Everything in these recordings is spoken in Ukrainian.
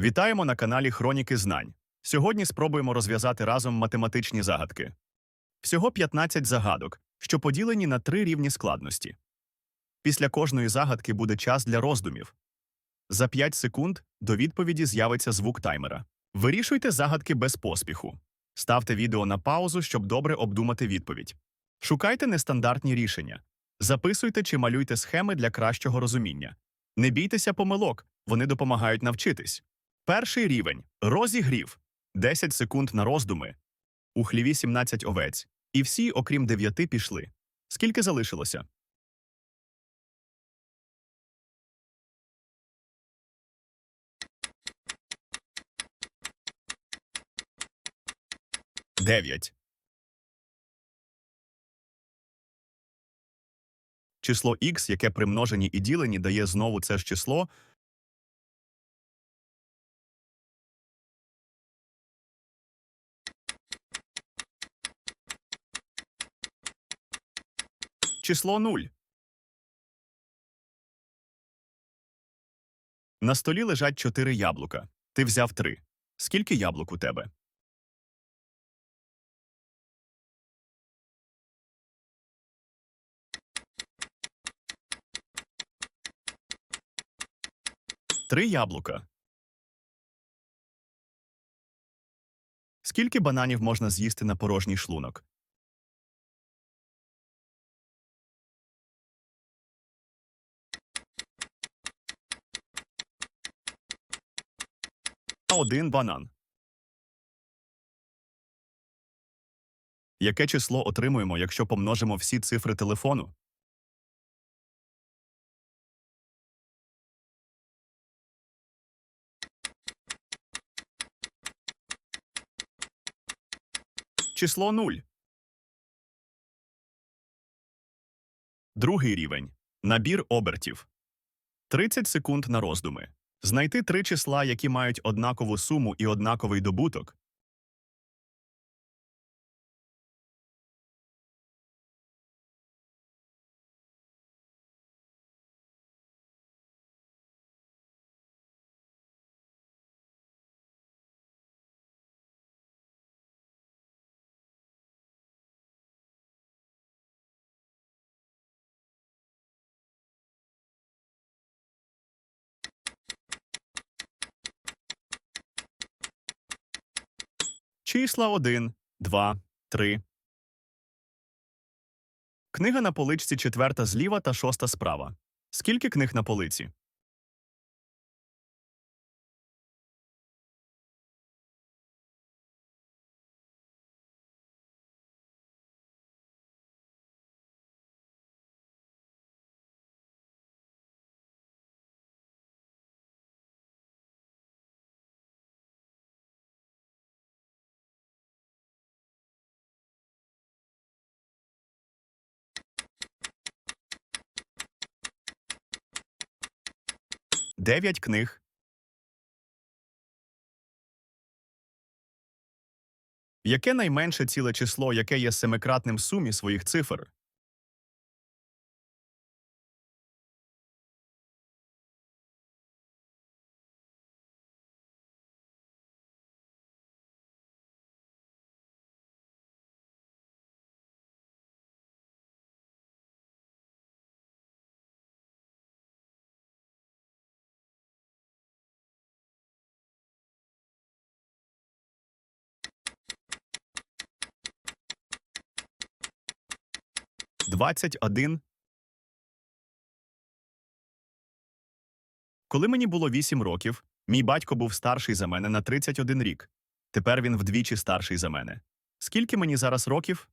Вітаємо на каналі Хроніки Знань. Сьогодні спробуємо розв'язати разом математичні загадки. Всього 15 загадок, що поділені на три рівні складності. Після кожної загадки буде час для роздумів. За 5 секунд до відповіді з'явиться звук таймера. Вирішуйте загадки без поспіху. Ставте відео на паузу, щоб добре обдумати відповідь. Шукайте нестандартні рішення. Записуйте чи малюйте схеми для кращого розуміння. Не бійтеся помилок, вони допомагають навчитись. Перший рівень розігрів 10 секунд на роздуми. У хліві 17 овець. І всі, окрім 9, пішли. Скільки залишилося? Дев'ять. Число х, яке при множенні і діленні дає знову це ж число, число 0. На столі лежать чотири яблука. Ти взяв три. Скільки яблук у тебе? Три яблука. Скільки бананів можна з'їсти на порожній шлунок? Один банан. Яке число отримуємо, якщо помножимо всі цифри телефону? Число 0. Другий рівень. Набір обертів. 30 секунд на роздуми. Знайти три числа, які мають однакову суму і однаковий добуток. Числа 1, 2, 3. Книга на поличці четверта зліва та шоста справа. Скільки книг на полиці? Дев'ять книг. Яке найменше ціле число, яке є семикратним сумі своїх цифр? Двадцять один. Коли мені було 8 років, мій батько був старший за мене на 31 рік. Тепер він вдвічі старший за мене. Скільки мені зараз років?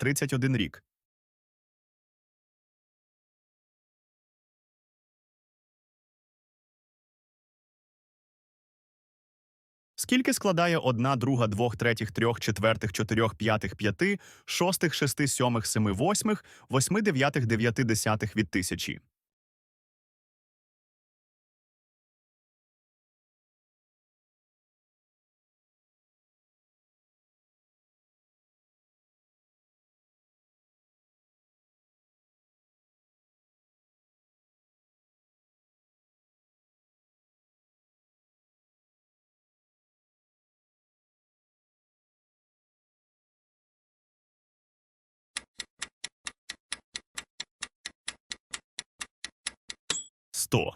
Тридцять один рік. Скільки складає одна, друга, двох, третіх, трьох, четвертих, чотирьох, п'ятих, п'яти, шостих, шести, сьомих, семи, восьмих, восьми, дев'ятих, дев'яти, десятих від тисячі? Сто.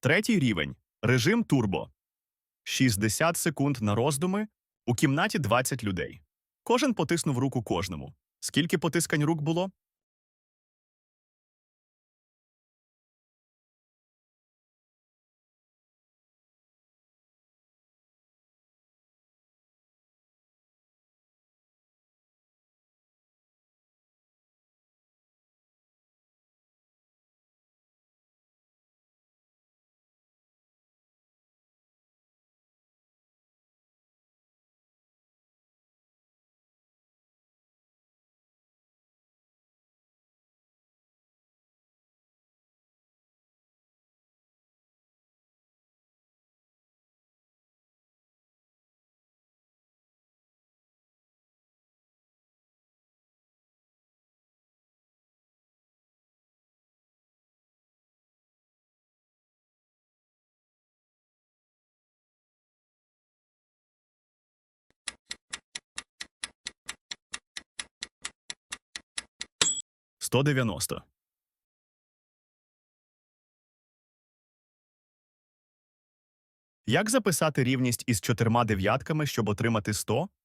Третій рівень. Режим турбо. 60 секунд на роздуми. У кімнаті 20 людей. Кожен потиснув руку кожному. Скільки потискань рук було? – 190. Як записати рівність із чотирма дев'ятками, щоб отримати 100? –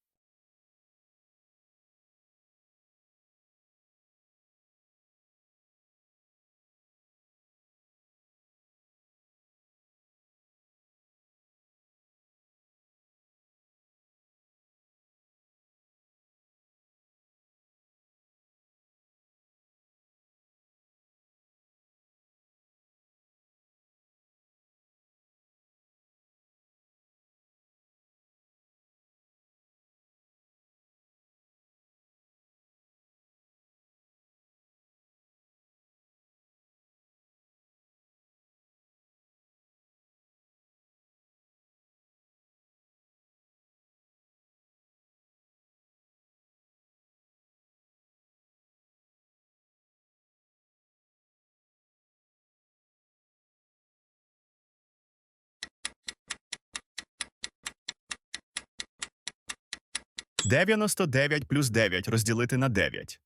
99 плюс 9 розділити на 9.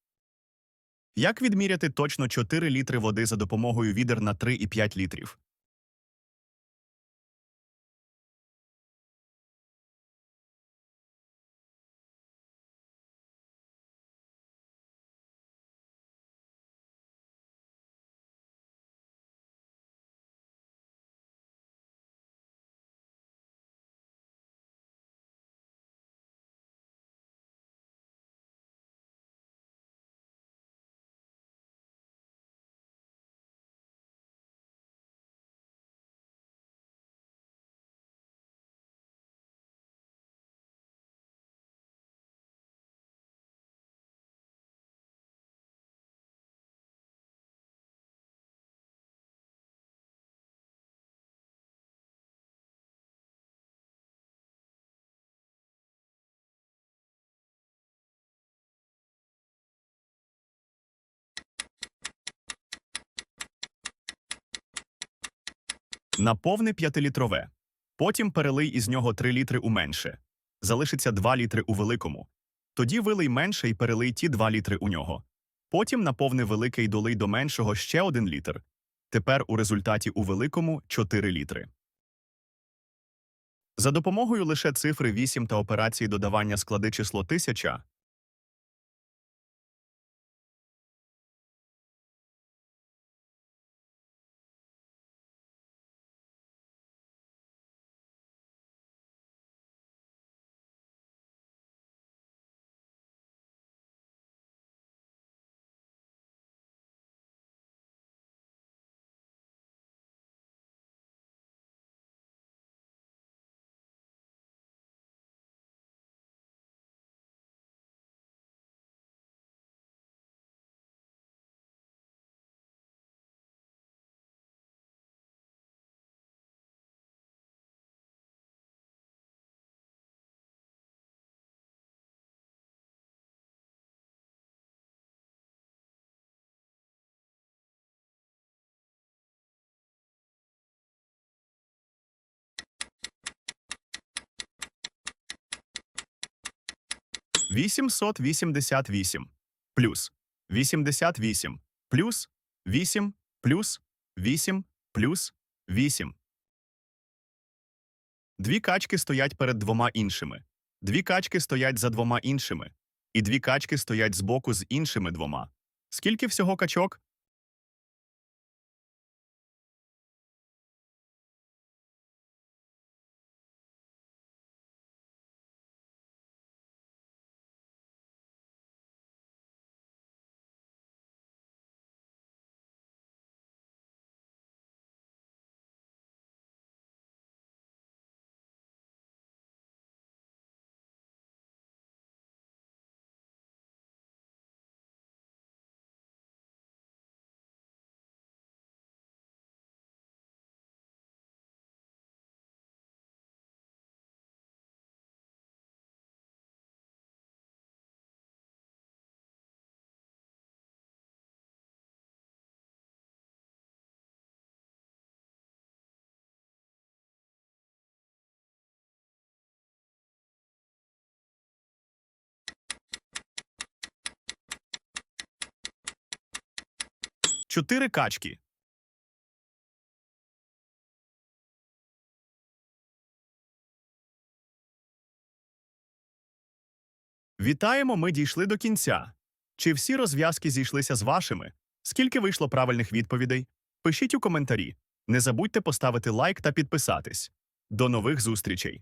Як відміряти точно 4 літри води за допомогою відер на 3,5 літрів? Наповни 5-літрове. Потім перелий із нього 3 літри у менше. Залишиться 2 літри у великому. Тоді вилий менше і перелий ті 2 літри у нього. Потім наповни велике і долий до меншого ще 1 літр. Тепер у результаті у великому 4 літри. За допомогою лише цифри 8 та операції додавання склади число 1000 888 плюс 88 плюс 8 плюс 8 плюс 8. Дві качки стоять перед двома іншими. Дві качки стоять за двома іншими. І дві качки стоять збоку з іншими двома. Скільки всього качок? Чотири качки. Вітаємо, ми дійшли до кінця. Чи всі розв'язки зійшлися з вашими? Скільки вийшло правильних відповідей? Пишіть у коментарі. Не забудьте поставити лайк та підписатись. До нових зустрічей!